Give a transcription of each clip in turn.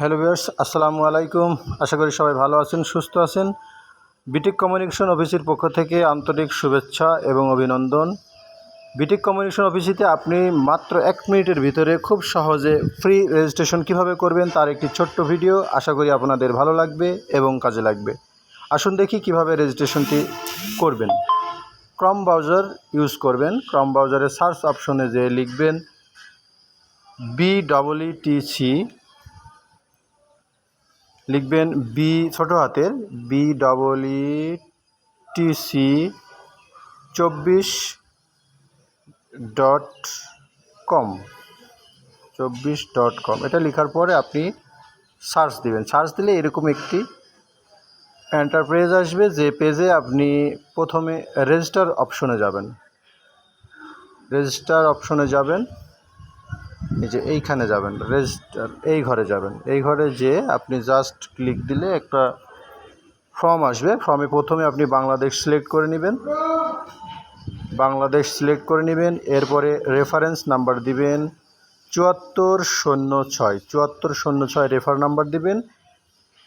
Hello viewers, আসসালামু আলাইকুম। আশা করি সবাই ভালো আছেন, সুস্থ আছেন। বিটেক কমিউনিকেশন অফিসের পক্ষ থেকে আন্তরিক শুভেচ্ছা এবং অভিনন্দন। বিটেক কমিউনিকেশন অফিসিতে আপনি মাত্র এক মিনিটের ভিতরে খুব সহজে ফ্রি রেজিস্ট্রেশন কীভাবে করবেন তার একটি ছোট্ট ভিডিও আশা করি আপনাদের ভালো লাগবে এবং কাজে লাগবে। আসুন দেখি কীভাবে রেজিস্ট্রেশনটি করবেন। ক্রম ব্রাউজার ইউজ করবেন। ক্রম ব্রাউজারে সার্চ অপশনে যে লিখবেন B double E T C লিখবেন বি ছোটো হাতের B double E T C চব্বিশ ডট কম চব্বিশ ডট কম এটা লেখার পরে আপনি সার্চ দিবেন। সার্চ দিলে এরকম একটি এন্টারপ্রাইজ আসবে, যে পেজে আপনি প্রথমে রেজিস্টার অপশনে যাবেন। রেজিস্টার অপশনে যাবেন। এই যে এইখানে যাবেন রেজিস্টার এই ঘরে যাবেন। এই ঘরে যে আপনি জাস্ট ক্লিক দিলে একটা ফর্ম আসবে। ফর্মে প্রথমে আপনি বাংলাদেশ সিলেক্ট করে নেবেন। বাংলাদেশ সিলেক্ট করে নেবেন, এরপরে রেফারেন্স নাম্বার দিবেন, চুয়াত্তর শূন্য ছয়, চুয়াত্তর শূন্য ছয় রেফার নাম্বার দিবেন।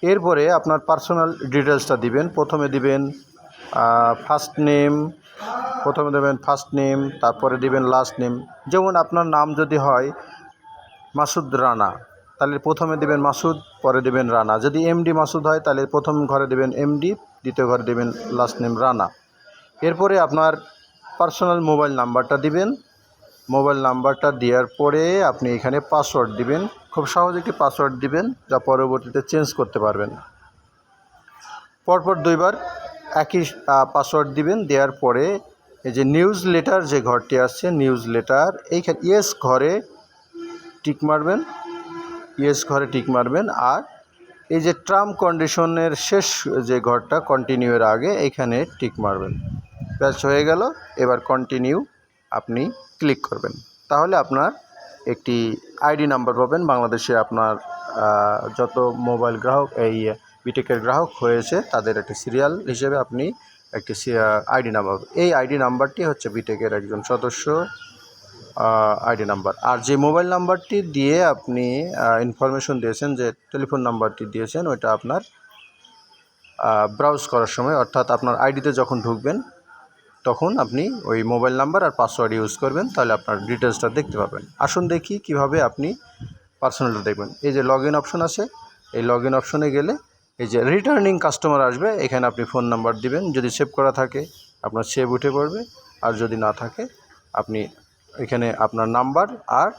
এরপরে আপনার পার্সোনাল ডিটেলসটা দিবেন। প্রথমে দিবেন ফার্স্ট নেম প্রথমে দেবেন ফার্স্ট নেম তারপরে দিবেন লাস্ট নেম যেমন আপনার নাম যদি হয় মাসুদ রানা। তাহলে প্রথমে দেবেন মাসুদ, পরে দেবেন রানা। যদি এমডি মাসুদ হয়, তাহলে প্রথম ঘরে দেবেন এমডি, দ্বিতীয় ঘরে দেবেন লাস্ট নেম রানা। এরপরে আপনার পার্সোনাল মোবাইল নাম্বারটা দিবেন। মোবাইল নাম্বারটা দেওয়ার পরে আপনি এখানে পাসওয়ার্ড দিবেন। খুব সহজ একটি পাসওয়ার্ড দিবেন, যা পরবর্তীতে চেঞ্জ করতে পারবেন। পরপর দুইবার একই পাসওয়ার্ড দিবেন। দেওয়ার পরে এই যে নিউজ লেটার যে ঘরটি আসছে নিউজ লেটার এইখানে ইয়েস ঘরে টিক মারবেন, ইয়েস ঘরে টিক মারবেন, আর এই যে টার্ম কন্ডিশনের শেষ যে ঘরটা কন্টিনিউয়ের আগে এখানে টিক মারবেন। ব্যাস, হয়ে গেল। এবার কন্টিনিউ আপনি ক্লিক করবেন। তাহলে আপনার একটি আইডি নাম্বার পাবেন। বাংলাদেশে আপনার যত মোবাইল গ্রাহক, এই বিটেকের গ্রাহক হয়েছে, তাদের একটি সিরিয়াল হিসেবে আপনি একটি আইডি নাম্বার এই আইডি নাম্বারটি হচ্ছে বিটেকের একজন সদস্য। আইডি নাম্বার আর যে মোবাইল নাম্বারটি দিয়ে আপনি ইনফরমেশন দিয়েছেন, যে টেলিফোন নাম্বারটি দিয়েছেন, ওইটা আপনার ব্রাউজ করার সময়, অর্থাৎ আপনার আইডিতে যখন ঢুকবেন, তখন আপনি ওই মোবাইল নাম্বার আর পাসওয়ার্ড ইউজ করবেন, তাহলে আপনার ডিটেলসটা দেখতে পাবেন। আসুন দেখি কীভাবে আপনি পার্সোনালটা দেখবেন। এই যে লগ ইন অপশন আছে, এই লগ ইন অপশনে গেলে এই যে রিটার্নিং কাস্টমার আসবে, এখানে আপনি ফোন নাম্বার দিবেন। যদি সেভ করা থাকে, আপনার সেভ উঠে পড়বে। আর যদি না থাকে, আপনি এখানে আপনার নাম্বার আর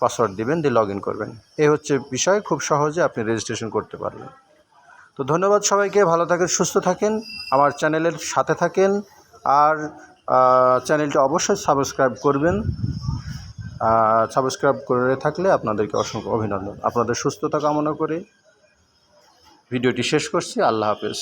পাসওয়ার্ড দিবেন, দিয়ে লগ করবেন। এই হচ্ছে বিষয়, খুব সহজে আপনি রেজিস্ট্রেশন করতে পারবেন। তো ধন্যবাদ সবাইকে, ভালো থাকেন, সুস্থ থাকেন, আমার চ্যানেলের সাথে থাকেন, আর চ্যানেলটি অবশ্যই সাবস্ক্রাইব করবেন। সাবস্ক্রাইব করে থাকলে আপনাদেরকে অসংখ্য অভিনন্দন। আপনাদের সুস্থতা কামনা করে ভিডিওটি শেষ করছি, আল্লাহ হাফেজ।